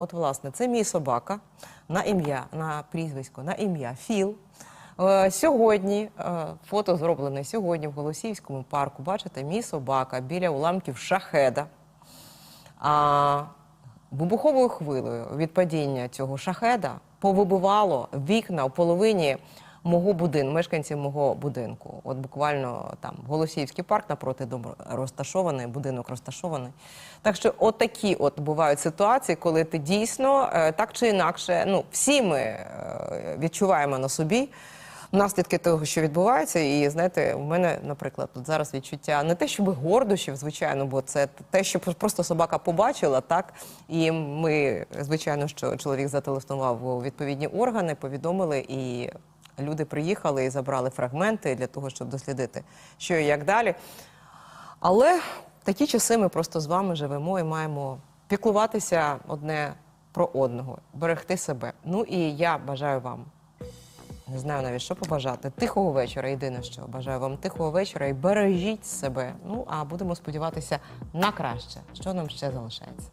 От, власне, це мій собака на ім'я, на прізвисько, на ім'я Філ. Е, Сьогодні е, фото зроблене сьогодні в Голосіївському парку. Бачите, мій собака біля уламків шахеда. А вибуховою хвилею від падіння цього шахеда повибивало вікна у половині мого будинку, мешканців мого будинку. От буквально там Голосіївський парк напроти дому розташований, будинок розташований. Так що, от такі от бувають ситуації, коли ти дійсно е, так чи інакше, ну всі ми е, відчуваємо на собі наслідки того, що відбувається. І знаєте, у мене, наприклад, тут зараз відчуття не те, щоб гордощів, звичайно, бо це те, що просто собака побачила, так і ми, звичайно, що чоловік зателефонував у відповідні органи, повідомили і. Люди приїхали і забрали фрагменти для того, щоб дослідити, що і як далі. Але такі часи ми просто з вами живемо і маємо піклуватися одне про одного, берегти себе. Ну і я бажаю вам не знаю навіть, що побажати. Тихого вечора. Єдине, що бажаю вам тихого вечора і бережіть себе. Ну а будемо сподіватися на краще. Що нам ще залишається?